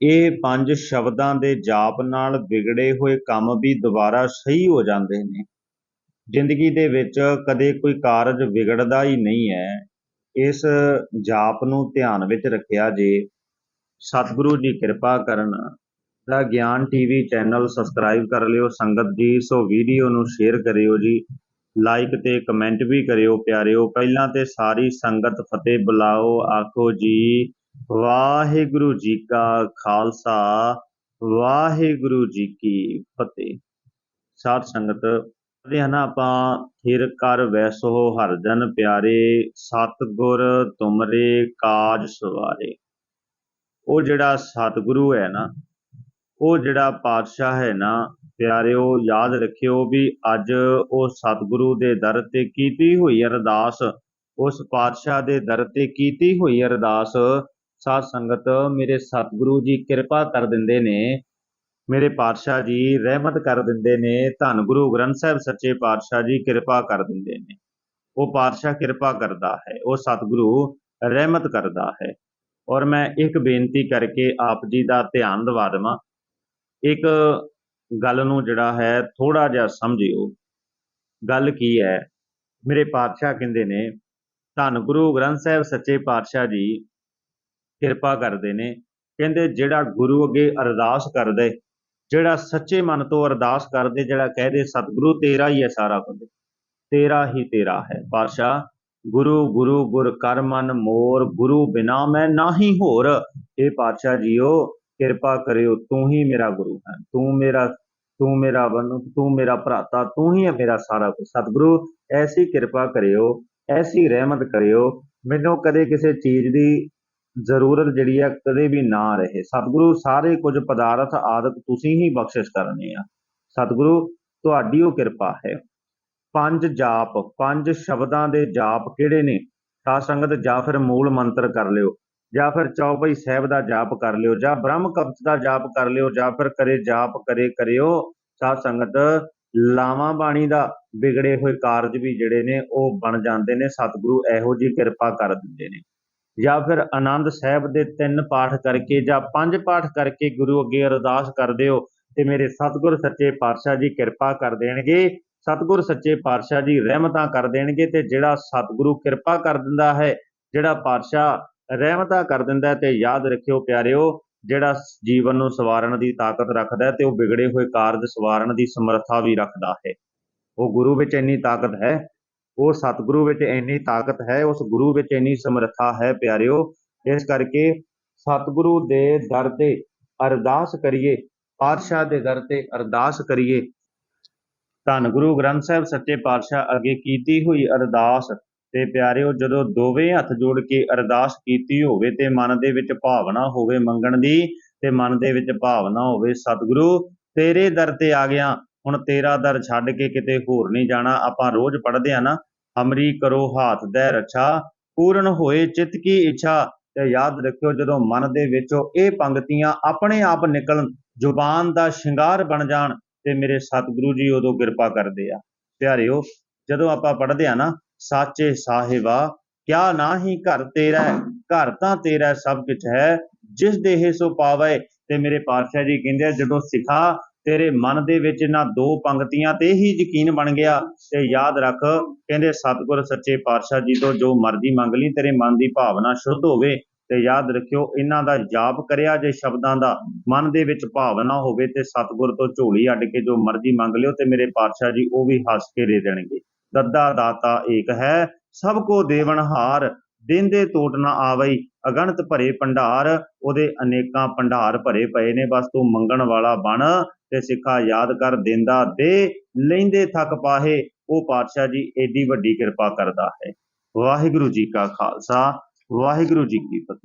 ਇਹ ਪੰਜ ਸ਼ਬਦਾਂ ਦੇ ਜਾਪ ਨਾਲ ਵਿਗੜੇ ਹੋਏ ਕੰਮ ਵੀ ਦੁਬਾਰਾ ਸਹੀ ਹੋ ਜਾਂਦੇ ਨੇ। ਜ਼ਿੰਦਗੀ ਦੇ ਵਿੱਚ ਕਦੇ ਕੋਈ ਕਾਰਜ ਵਿਗੜਦਾ ਹੀ ਨਹੀਂ ਹੈ। ਇਸ ਜਾਪ ਨੂੰ ਧਿਆਨ ਵਿੱਚ ਰੱਖਿਆ ਜੇ ਸਤਿਗੁਰੂ ਜੀ ਕਿਰਪਾ ਕਰਨ ਦਾ ਗਿਆਨ ਟੀਵੀ ਚੈਨਲ ਸਬਸਕ੍ਰਾਈਬ ਕਰ ਲਿਓ, ਸੰਗਤ ਜੀ ਸੋ ਵੀਡੀਓ ਨੂੰ ਸ਼ੇਅਰ ਕਰਿਓ ਜੀ, ਲਾਈਕ ਤੇ ਕਮੈਂਟ ਵੀ ਕਰਿਓ ਪਿਆਰਿਓ। ਪਹਿਲਾਂ ਤੇ ਸਾਰੀ ਸੰਗਤ ਫਤਿਹ ਬੁਲਾਓ, ਆਖੋ ਜੀ। ਵਾਹਿਗੁਰੂ ਜੀ ਕਾ ਖਾਲਸਾ, ਵਾਹਿਗੁਰੂ ਜੀ ਕੀ ਫਤਿਹ। ਸਾਧ ਸੰਗਤ ਦੇ ਹਨ ਆਪਾਂ ਥਿਰ ਕਰ ਵੈਸੋ ਹਰਜਨ ਪਿਆਰੇ ਸਤਗੁਰ ਤੁਮਰੇ ਕਾਜ ਸਵਾਰੇ। ਉਹ ਜਿਹੜਾ ਸਤਿਗੁਰੂ ਹੈ ਨਾ, ਉਹ ਜਿਹੜਾ ਪਾਤਸ਼ਾਹ ਹੈ ਨਾ, ਪਿਆਰਿਓ ਯਾਦ ਰੱਖਿਓ ਵੀ ਅੱਜ ਉਹ ਸਤਿਗੁਰੂ ਦੇ ਦਰ ਤੇ ਕੀਤੀ ਹੋਈ ਅਰਦਾਸ, ਉਸ ਪਾਤਸ਼ਾਹ ਦੇ ਦਰ ਤੇ ਕੀਤੀ ਹੋਈ ਅਰਦਾਸ ਸਾਧ ਸੰਗਤ, ਮੇਰੇ ਸਤਿਗੁਰੂ ਜੀ ਕਿਰਪਾ ਕਰ ਦਿੰਦੇ ਨੇ। ਮੇਰੇ ਪਾਤਸ਼ਾਹ ਜੀ ਰਹਿਮਤ ਕਰ ਦਿੰਦੇ ਨੇ। ਧੰਨ ਗੁਰੂ ਗ੍ਰੰਥ ਸਾਹਿਬ ਸੱਚੇ ਪਾਤਸ਼ਾਹ ਜੀ ਕਿਰਪਾ ਕਰ ਦਿੰਦੇ ਨੇ। ਉਹ ਪਾਤਸ਼ਾਹ ਕਿਰਪਾ ਕਰਦਾ ਹੈ। ਉਹ ਸਤਿਗੁਰੂ ਰਹਿਮਤ ਕਰਦਾ ਹੈ। ਔਰ ਮੈਂ ਇੱਕ ਬੇਨਤੀ ਕਰਕੇ ਆਪ ਜੀ ਦਾ ਧਿਆਨ ਦਿਵਾ ਦੇਵਾਂ। ਇੱਕ ਗੱਲ ਨੂੰ ਜਿਹੜਾ ਹੈ ਥੋੜਾ ਜਿਹਾ ਸਮਝਿਓ। ਗੱਲ ਕੀ ਹੈ? ਮੇਰੇ ਪਾਤਸ਼ਾਹ ਕਹਿੰਦੇ ਨੇ, ਧੰਨ ਗੁਰੂ ਗ੍ਰੰਥ ਸਾਹਿਬ ਸੱਚੇ ਪਾਤਸ਼ਾਹ ਜੀ ਕਿਰਪਾ ਕਰਦੇ ਨੇ। ਕਹਿੰਦੇ, ਜਿਹੜਾ ਗੁਰੂ ਅੱਗੇ ਅਰਦਾਸ ਕਰਦੇ ਜਿਹੜਾ ਸੱਚੇ ਮਨ ਤੋਂ ਅਰਦਾਸ ਕਰਦੇ ਜਿਹੜਾ ਕਹਦੇ, ਸਤਿਗੁਰੂ ਤੇਰਾ ਹੀ ਹੈ ਸਾਰਾ ਕੁਝ। ਤੇਰਾ ਹੀ ਤੇਰਾ ਹੈ। ਪਾਤਸ਼ਾਹ ਗੁਰੂ ਗੁਰੂ, ਗੁਰ, ਕਰ, ਮਨ, ਮੋਰ, ਗੁਰੂ ਬਿਨਾ ਮੈਂ ਨਾਹੀ ਹੋਰ। ਇਹ ਪਾਤਸ਼ਾਹ ਜੀਓ, ਕਿਰਪਾ ਕਰਿਓ, ਤੂੰ ਹੀ ਮੇਰਾ ਗੁਰੂ ਹੈ। ਤੂੰ ਮੇਰਾ ਤੂੰ ਮੇਰਾ ਬਨ, ਤੂੰ ਮੇਰਾ ਭਰਾਤਾ, ਤੂੰ ਹੀ ਹੈ ਮੇਰਾ ਸਾਰਾ ਕੁਝ। ਸਤਿਗੁਰੂ, ਐਸੀ ਕਿਰਪਾ ਕਰਿਓ, ਐਸੀ ਰਹਿਮਤ ਕਰਿਓ। ਮੈਨੂੰ ਕਦੇ ਕਿਸੇ ਚੀਜ਼ ਦੀ ਜ਼ਰੂਰਤ ਜਿਹੜੀ ਹੈ ਕਦੇ ਵੀ ਨਾ ਰਹੇ। ਸਤਿਗੁਰੂ ਸਾਰੇ ਕੁਝ ਪਦਾਰਥ ਆਦਿਕ ਤੁਸੀਂ ਹੀ ਬਖਸ਼ਿਸ਼ ਕਰਨੇ ਆ। ਸਤਿਗੁਰੂ, ਤੁਹਾਡੀ ਉਹ ਕਿਰਪਾ ਹੈ। ਪੰਜ ਜਾਪ, ਪੰਜ ਸ਼ਬਦਾਂ ਦੇ ਜਾਪ ਕਿਹੜੇ ਨੇ? ਸਾਧ ਸੰਗਤ, ਜਾਂ ਫਿਰ ਮੂਲ ਮੰਤਰ ਕਰ ਲਿਓ, ਜਾਂ ਫਿਰ ਚੌਪਈ ਸਾਹਿਬ ਦਾ ਜਾਪ ਕਰ ਲਿਓ, ਜਾਂ ਬ੍ਰਹਮ ਕਵਚ ਦਾ ਜਾਪ ਕਰ ਲਿਓ, ਜਾਂ ਫਿਰ ਕਰੇ ਜਾਪ, ਕਰੇ ਕਰਿਓ। ਸਾਧ ਸੰਗਤ, ਲਾਵਾਂ ਬਾਣੀ ਦਾ ਵਿਗੜੇ ਹੋਏ ਕਾਰਜ ਵੀ ਜਿਹੜੇ ਨੇ, ਉਹ ਬਣ ਜਾਂਦੇ ਨੇ। ਸਤਿਗੁਰੂ ਇਹੋ ਜੀ ਕਿਰਪਾ ਕਰ ਦਿੰਦੇ ਨੇ। ਜਾਂ ਫਿਰ ਆਨੰਦ ਸਾਹਿਬ ਦੇ ਤਿੰਨ ਪਾਠ ਕਰਕੇ ਜਾਂ ਪੰਜ ਪਾਠ ਕਰਕੇ ਗੁਰੂ ਅੱਗੇ ਅਰਦਾਸ ਕਰਦੇ ਹੋ ਤੇ ਮੇਰੇ ਸਤਿਗੁਰ ਸੱਚੇ ਪਾਤਸ਼ਾਹ ਜੀ ਕਿਰਪਾ ਕਰ ਦੇਣਗੇ। ਸਤਿਗੁਰ ਸੱਚੇ ਪਾਤਸ਼ਾਹ ਜੀ ਰਹਿਮਤਾਂ ਕਰ ਦੇਣਗੇ ਤੇ ਜਿਹੜਾ ਸਤਿਗੁਰੂ ਕਿਰਪਾ ਕਰ ਦਿੰਦਾ ਹੈ, ਜਿਹੜਾ ਪਾਤਸ਼ਾਹ ਰਹਿਮਤਾਂ ਕਰ ਦਿੰਦਾ ਤੇ ਯਾਦ ਰੱਖਿਓ ਪਿਆਰਿਓ, ਜਿਹੜਾ ਜੀਵਨ ਨੂੰ ਸਵਾਰਨ ਦੀ ਤਾਕਤ ਰੱਖਦਾ ਤੇ ਉਹ ਵਿਗੜੇ ਹੋਏ ਕਾਰਜ ਸਵਾਰਨ ਦੀ ਸਮਰੱਥਾ ਵੀ ਰੱਖਦਾ ਹੈ। ਉਹ ਗੁਰੂ ਵਿੱਚ ਇੰਨੀ ਤਾਕਤ ਹੈ ਉਹ ਸਤਿਗੁਰੂ ਵਿੱਚ ਇੰਨੀ ਤਾਕਤ ਹੈ, ਉਸ ਗੁਰੂ ਵਿੱਚ ਇੰਨੀ ਸਮਰੱਥਾ ਹੈ ਪਿਆਰਿਓ, ਇਸ ਕਰਕੇ ਸਤਿਗੁਰੂ ਦੇ ਦਰ ਤੇ ਅਰਦਾਸ ਕਰੀਏ, ਪਾਤਸ਼ਾਹ ਦੇ ਦਰ ਤੇ ਅਰਦਾਸ ਕਰੀਏ। ਧੰਨ ਗੁਰੂ ਗ੍ਰੰਥ ਸਾਹਿਬ ਸੱਚੇ ਪਾਤਸ਼ਾਹ ਅੱਗੇ ਕੀਤੀ ਹੋਈ ਅਰਦਾਸ ਤੇ ਪਿਆਰਿਓ, ਜਦੋਂ ਦੋਵੇਂ ਹੱਥ ਜੋੜ ਕੇ ਅਰਦਾਸ ਕੀਤੀ ਹੋਵੇ ਤੇ ਮਨ ਦੇ ਵਿੱਚ ਭਾਵਨਾ ਹੋਵੇ ਮੰਗਣ ਦੀ ਤੇ ਮਨ ਦੇ ਵਿੱਚ ਭਾਵਨਾ ਹੋਵੇ, ਸਤਿਗੁਰੂ ਤੇਰੇ ਦਰ ਤੇ ਆ ਗਿਆ ਹੁਣ ਤੇਰਾ ਦਰ ਛੱਡ ਕੇ ਕਿਤੇ ਹੋਰ ਨਹੀਂ ਜਾਣਾ। ਆਪਾਂ ਰੋਜ਼ ਪੜ੍ਹਦੇ ਆ ਨਾ, ਹਮਰੀ ਕਰੋ ਹਾਥ ਦੇ ਰੱਛਾ, ਪੂਰਨ ਹੋਏ ਚਿੱਤ ਕੀ ਇੱਛਾ। ਤੇ ਯਾਦ ਰੱਖਿਓ, ਜਦੋਂ ਮਨ ਦੇ ਵਿੱਚੋਂ ਇਹ ਪੰਕਤੀਆਂ ਆਪਣੇ ਆਪ ਨਿਕਲਣ, ਜ਼ੁਬਾਨ ਦਾ ਸ਼ਿੰਗਾਰ ਬਣ ਜਾਣ, ਤੇ ਮੇਰੇ ਸਤਿਗੁਰੂ ਜੀ ਉਦੋਂ ਕਿਰਪਾ ਕਰਦੇ ਆ। ਪਿਆਰਿਓ, ਜਦੋਂ ਆਪਾਂ ਪੜ੍ਹਦੇ ਆ ਨਾ, ਸਾਚੇ ਸਾਹਿਬਾ, ਕਿਆ ਨਾਹੀ ਘਰ ਤੇਰਾ ਘਰ ਤਾਂ ਤੇਰਾ ਸਭ ਕੁਝ ਹੈ। ਜਿਸ ਦੇਹ ਸੋ ਪਾਵੇ। ਤੇ ਮੇਰੇ ਪਾਤਸ਼ਾਹ ਜੀ ਕਹਿੰਦੇ ਜਦੋਂ ਸਿਖਾ ਤੇਰੇ ਮਨ ਦੇ ਵਿੱਚ ਇਹਨਾਂ ਦੋ ਪੰਕਤੀਆਂ ਤੇ ਹੀ ਯਕੀਨ ਬਣ ਗਿਆ ਤੇ ਯਾਦ ਰੱਖ, ਕਹਿੰਦੇ ਸਤਿਗੁਰ ਸੱਚੇ ਪਾਤਸ਼ਾਹ ਜੀ ਤੋਂ ਜੋ ਮਰਜ਼ੀ ਮੰਗ ਲਈ, ਤੇਰੇ ਮਨ ਦੀ ਭਾਵਨਾ ਸ਼ੁੱਧ ਹੋਵੇ ਤੇ ਯਾਦ ਰੱਖਿਓ ਇਹਨਾਂ ਦਾ ਜਾਪ ਕਰਿਆ ਜੇ ਸ਼ਬਦਾਂ ਦਾ ਮਨ ਦੇ ਵਿੱਚ ਭਾਵਨਾ ਹੋਵੇ ਤੇ ਸਤਿਗੁਰ ਤੋਂ ਝੋਲੀ ਅੱਡ ਕੇ ਜੋ ਮਰਜ਼ੀ ਮੰਗ ਲਿਓ ਤੇ ਮੇਰੇ ਪਾਤਸ਼ਾਹ ਜੀ ਉਹ ਵੀ ਹੱਸ ਕੇ ਦੇ ਦੇਣਗੇ। ਦੱਦਾ ਦਾਤਾ ਏਕ ਹੈ, ਸਭ ਕੋ ਦੇਵਨ ਹਾਰ ਦਿੰਦੇ ਤੋਟ ਨਾ ਆਵਈ, ਅਗਣਤ ਭਰੇ ਭੰਡਾਰ, ਉਹਦੇ ਅਨੇਕਾਂ ਭੰਡਾਰ ਭਰੇ ਪਏ ਨੇ, ਬਸ ਤੂੰ ਮੰਗਣ ਵਾਲਾ ਬਣ ਤੇ ਸਿੱਖਾ ਯਾਦ ਕਰ, ਦਿੰਦਾ ਦੇ, ਲੈਂਦੇ ਥੱਕ ਪਾਹੇ, ਉਹ ਪਾਤਸ਼ਾਹ ਜੀ ਏਡੀ ਵੱਡੀ ਕਿਰਪਾ ਕਰਦਾ ਹੈ। ਵਾਹਿਗੁਰੂ ਜੀ ਕਾ ਖਾਲਸਾ, ਵਾਹਿਗੁਰੂ ਜੀ ਕੀ ਫਤਿਹ।